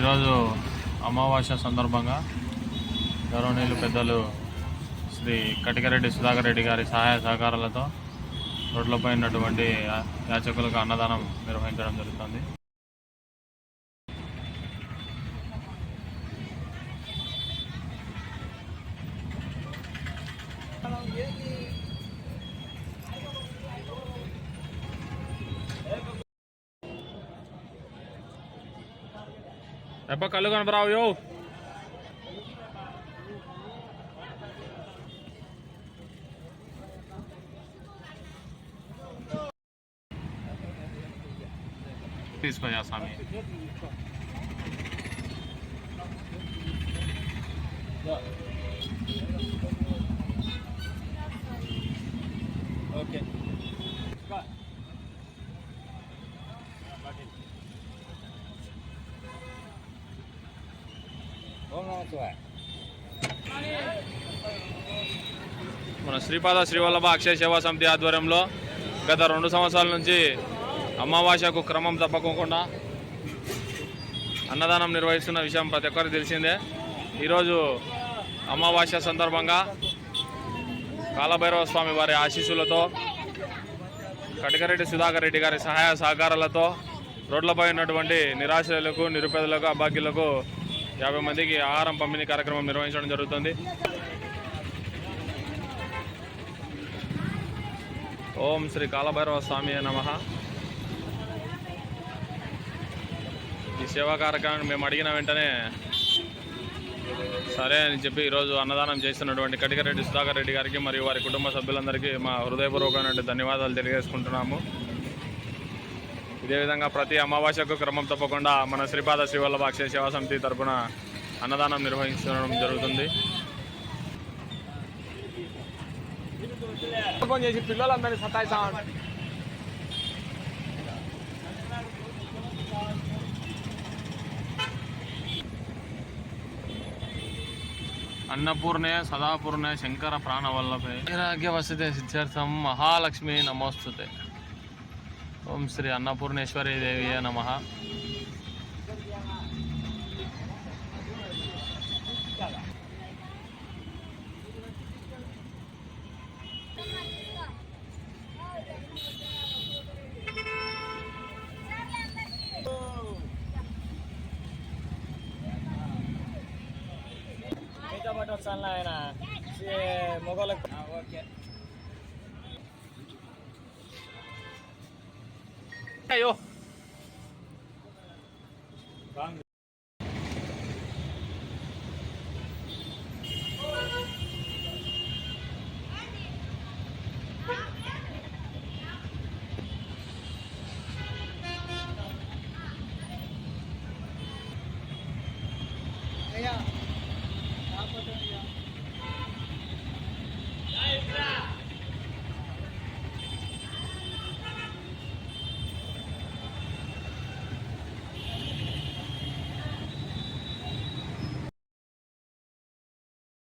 ఈరోజు అమావాస్య సందర్భంగా గౌరవనీయులు పెద్దలు శ్రీ కటికరెడ్డి సుధాకర్ రెడ్డి గారి సహాయ సహకారాలతో రోడ్లపై ఉన్నటువంటి యాచకులకు అన్నదానం నిర్వహించడం జరుగుతుంది. ఎప్ప కళ్ళు కనపరావు యో. తీసుకొచ్చా స్వామి. ఓకే ఓం నమః శివాయ మన శ్రీపాద శ్రీవల్లభ అక్షయ సేవా సమితి ఆధ్వర్యంలో గత రెండు సంవత్సరాల నుంచి అమావాస్యకు క్రమం తప్పకుండా అన్నదానం నిర్వహిస్తున్న విషయం ప్రతి ఒక్కరికి తెలిసిందే. ఈరోజు అమావాస్య సందర్భంగా కాలభైరవ స్వామి వారి ఆశీస్సులతో కటికరెడ్డి సుధాకర్ రెడ్డి గారి సహాయ సహకారాలతో రోడ్లపై ఉన్నటువంటి నిరాశ్రయులకు నిరుపేదలకు అభాగ్యులకు యాభై మందికి ఆహారం పంపిణీ కార్యక్రమం నిర్వహించడం జరుగుతుంది. ఓం శ్రీ కాలభైరవ స్వామి నమ. ఈ సేవా కార్యక్రమాన్ని మేము అడిగిన వెంటనే సరే అని చెప్పి ఈరోజు అన్నదానం చేస్తున్నటువంటి కటికరెడ్డి సుధాకర్ రెడ్డి గారికి మరియు వారి కుటుంబ సభ్యులందరికీ మా హృదయపూర్వకమైన ధన్యవాదాలు తెలియజేసుకుంటున్నాము. ఇదే విధంగా ప్రతి అమావాస్యకు క్రమం తప్పకుండా మన శ్రీపాద శ్రీవల్లభ అక్షయ సేవా సమితి తరపున అన్నదానం నిర్వహించడం జరుగుతుంది. ఫోన్ చేసి పిల్లలందరినీ సతాయిస్తా. అన్నపూర్ణే సదాపూర్ణే శంకర ప్రాణవల్లభే. వైరాగ్య వసతే సిద్ధార్థం మహాలక్ష్మి నమోస్తుతే. ఓం శ్రీ అన్నపూర్ణేశ్వరి దేవి నమ. మీతో ఆయన ఓకే. આવ્યો